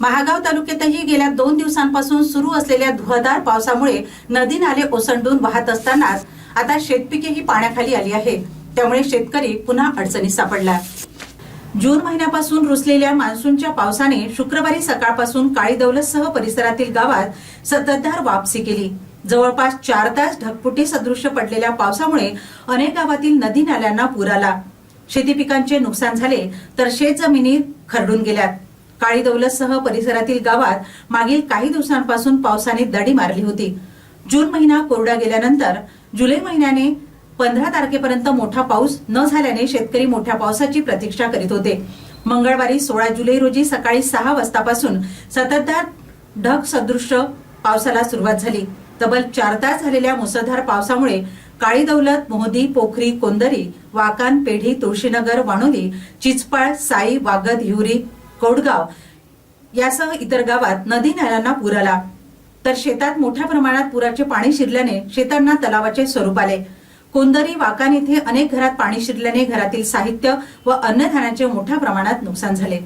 महागाव तालुक्यातही गेल्या दोन दिवसांपासून सुरू असलेल्या धुवाधार पावसामुळे नदी नाले ओसंडून वाहत असतानाच आता शेतपिकेही पाण्याखाली आली आहेत. त्यामुळे शेतकरी पुन्हा अडचणीत सापडला. जून महिन्यापासून रुसलेल्या मान्सूनच्या पावसाने शुक्रवारी सकाळपासून काळी दौलतसह परिसरातील गावात संततधार वापसी केली. जवळपास चार तास ढगपुटी सदृश्य पडलेल्या पावसामुळे अनेक गावातील नदी नाल्यांना पूर आला. शेती पिकांचे नुकसान झाले तर शेत जमिनी खरडून गेल्यात. काळी दौलतसह परिसरातील गावात मागील काही दिवसांपासून पावसाने दडी मारली होती. जून महिना कोरडा गेल्यानंतर जुलै महिन्याने पंधरा तारखेपर्यंत मोठा पाऊस न झाल्याने शेतकरी मोठ्या पावसाची प्रतीक्षा करीत होते. मंगळवारी सोळा जुलै रोजी सकाळी सहा वाजतापासून सततधार ढग सदृश पावसाला सुरुवात झाली. तब्बल चार तास झालेल्या मुसळधार पावसामुळे काळी दौलत मोहदी पोखरी कोंदरी वाकान पेढी तुळशीनगर वाणोली चिचपाळ साई वागद हिवरी कोडगाव यासह इतर गावात नदी नाल्यांना पूर आला. तर शेतात मोठ्या प्रमाणात पुराचे पाणी शिरल्याने शेतांना तलावाचे स्वरूप आले. कोंदरी वाकान येथे अनेक घरात पाणी शिरल्याने घरातील साहित्य व अन्नधान्याचे मोठ्या प्रमाणात नुकसान झाले.